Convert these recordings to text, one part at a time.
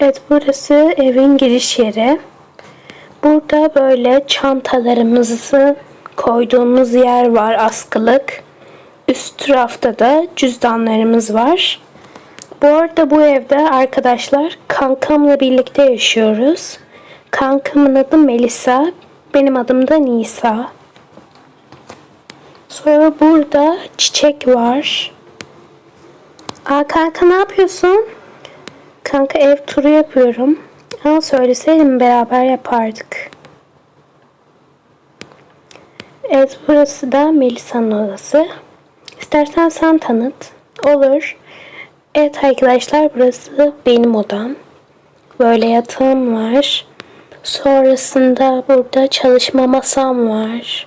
Evet burası evin giriş yeri. Burada böyle çantalarımızı koyduğumuz yer var askılık. Üst rafta da cüzdanlarımız var. Bu arada bu evde arkadaşlar kankamla birlikte yaşıyoruz. Kankamın adı Melisa. Benim adım da Nisa. Sonra burada çiçek var. Aa kanka ne yapıyorsun? Kanka ev turu yapıyorum. Ama söyleseydim beraber yapardık. Evet burası da Melisa'nın odası. İstersen sen tanıt. Olur. Evet arkadaşlar burası benim odam. Böyle yatağım var. Sonrasında burada çalışma masam var.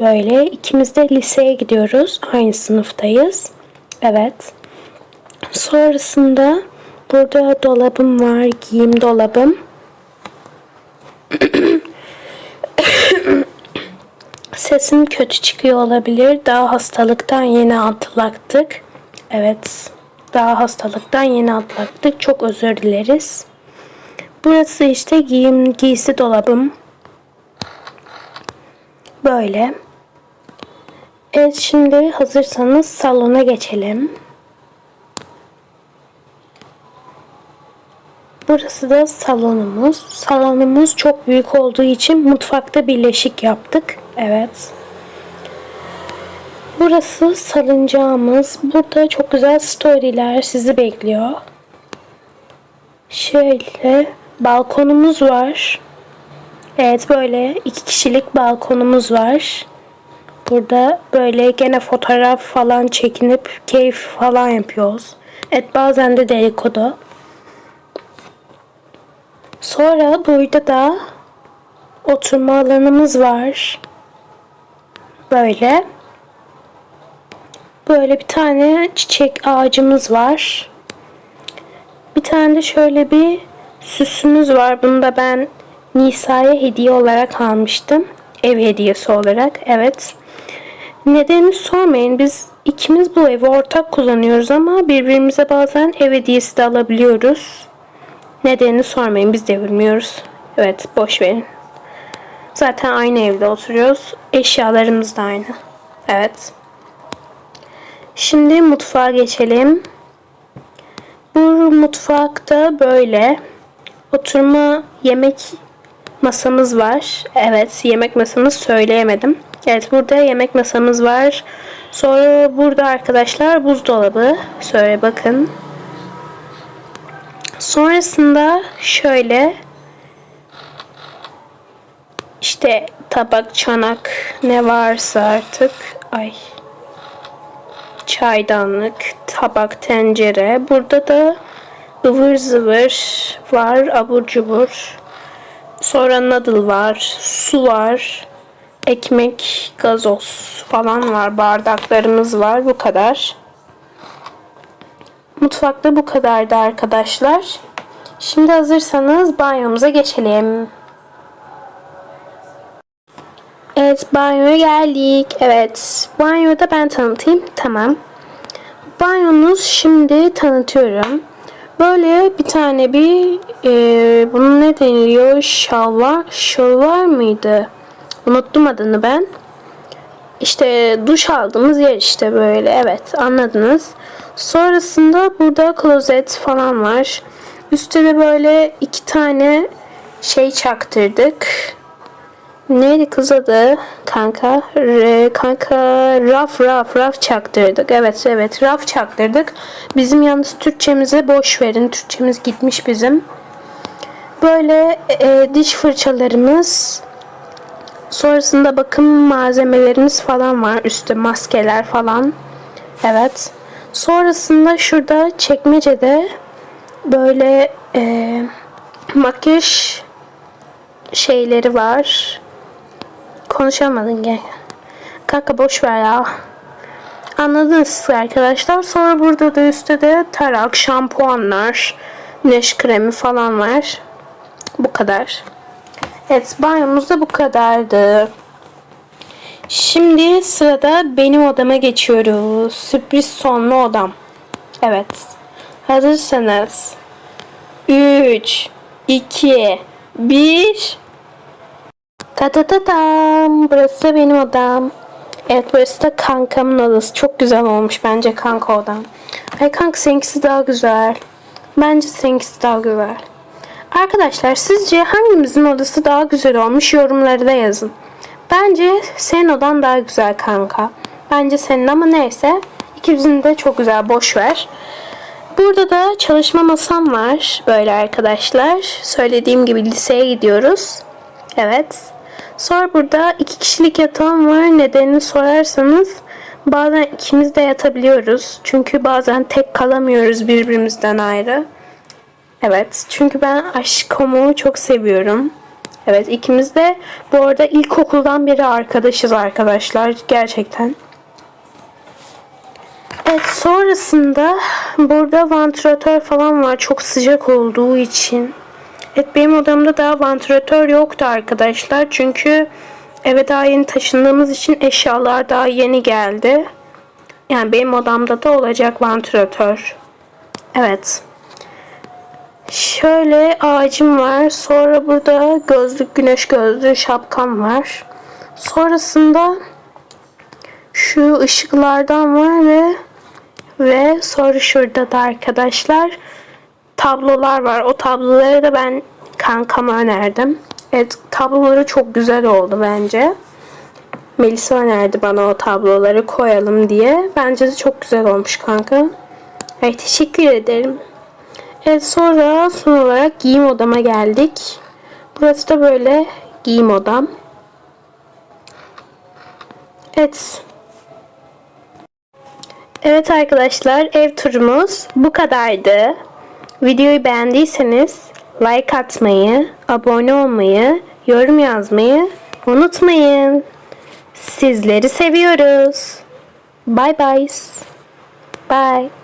Böyle ikimiz de liseye gidiyoruz. Aynı sınıftayız. Evet. Sonrasında burada dolabım var. Giyim dolabım. Sesim kötü çıkıyor olabilir. Daha hastalıktan yeni atlattık. Evet. Daha hastalıktan yeni atlattık. Çok özür dileriz. Burası işte giyim giysi dolabım. Böyle. Evet şimdi hazırsanız salona geçelim. Burası da salonumuz. Salonumuz çok büyük olduğu için mutfakta birleşik yaptık. Evet. Burası salıncağımız. Burada çok güzel storyler sizi bekliyor. Şöyle balkonumuz var. Evet böyle iki kişilik balkonumuz var. Burada böyle gene fotoğraf falan çekinip keyif falan yapıyoruz. Evet bazen de dedikodu. Sonra burada da oturma alanımız var. Böyle. Böyle bir tane çiçek ağacımız var. Bir tane de şöyle bir süsümüz var. Bunu da ben Nisa'ya hediye olarak almıştım. Ev hediyesi olarak. Evet. Nedenini sormayın. Biz ikimiz bu evi ortak kullanıyoruz ama birbirimize bazen ev hediyesi de alabiliyoruz. Nedenini sormayın. Biz de. Evet. Boş verin. Zaten aynı evde oturuyoruz. Eşyalarımız da aynı. Evet. Şimdi mutfağa geçelim. Bu mutfakta böyle oturma yemek masamız var. Evet yemek masamız söyleyemedim. Evet burada yemek masamız var. Sonra burada arkadaşlar buzdolabı. Şöyle bakın. Sonrasında şöyle işte tabak, çanak ne varsa artık ay çaydanlık, tabak, tencere. Burada da ıvır zıvır var, abur cubur. Sonra noodle var, su var, ekmek, gazoz falan var, bardaklarımız var. Bu kadar. Mutfakta bu kadardı arkadaşlar. Şimdi hazırsanız banyomuza geçelim. Evet banyoya geldik. Evet banyoda ben tanıtayım. Tamam. Banyonuz şimdi tanıtıyorum. Böyle bir tane bir e, bunun ne deniliyor? Şalvar, şalvar mıydı? Unuttum adını ben. İşte duş aldığımız yer işte böyle. Evet anladınız. Sonrasında burada klozet falan var. Üstte de böyle iki tane şey çaktırdık. Neydi kız adı kanka? R, kanka raf raf raf çaktırdık. Evet evet raf çaktırdık. Bizim yalnız Türkçemize boş verin. Türkçemiz gitmiş bizim. Böyle e, diş fırçalarımız sonrasında bakım malzemelerimiz falan var. Üstte maskeler falan. Evet. Sonrasında şurada çekmecede böyle e, makyaj şeyleri var. Konuşamadın gel. Kanka boş ver ya. Anladınız arkadaşlar. Sonra burada da üstte de tarak, şampuanlar, güneş kremi falan var. Bu kadar. Evet banyomuz da bu kadardı. Şimdi sırada benim odama geçiyoruz. Sürpriz sonlu odam. Evet. Hazırsanız 3, 2, 1. Ta ta ta tam. Burası benim odam. Evet burası da kankamın odası. Çok güzel olmuş bence kanka odam. Ay kanka seninkisi daha güzel. Bence seninkisi daha güzel. Arkadaşlar sizce hangimizin odası daha güzel olmuş yorumları da yazın. Bence senin odan daha güzel kanka. Bence senin ama neyse. İkimizin de çok güzel boş ver. Burada da çalışma masam var. Böyle arkadaşlar. Söylediğim gibi liseye gidiyoruz. Evet. Sonra burada iki kişilik yatağım var. Nedenini sorarsanız bazen ikimiz de yatabiliyoruz. Çünkü bazen tek kalamıyoruz birbirimizden ayrı. Evet. Çünkü ben aşkomu çok seviyorum. Evet ikimiz de bu arada ilkokuldan beri arkadaşız arkadaşlar. Gerçekten. Evet sonrasında burada vantilatör falan var. Çok sıcak olduğu için. Evet benim odamda daha vantilatör yoktu arkadaşlar. Çünkü eve daha yeni taşındığımız için eşyalar daha yeni geldi. Yani benim odamda da olacak vantilatör. Evet. Şöyle ağacım var. Sonra burada gözlük, güneş gözlüğü, şapkam var. Sonrasında şu ışıklardan var ve ve sonra şurada da arkadaşlar tablolar var. O tabloları da ben kankama önerdim. Evet tabloları çok güzel oldu bence. Melisa önerdi bana o tabloları koyalım diye. Bence de çok güzel olmuş kanka. Evet teşekkür ederim. Evet sonra son olarak giyim odama geldik. Burası da böyle giyim odam. Evet. Evet arkadaşlar ev turumuz bu kadardı. Videoyu beğendiyseniz like atmayı, abone olmayı, yorum yazmayı unutmayın. Sizleri seviyoruz. Bye bye. Bye.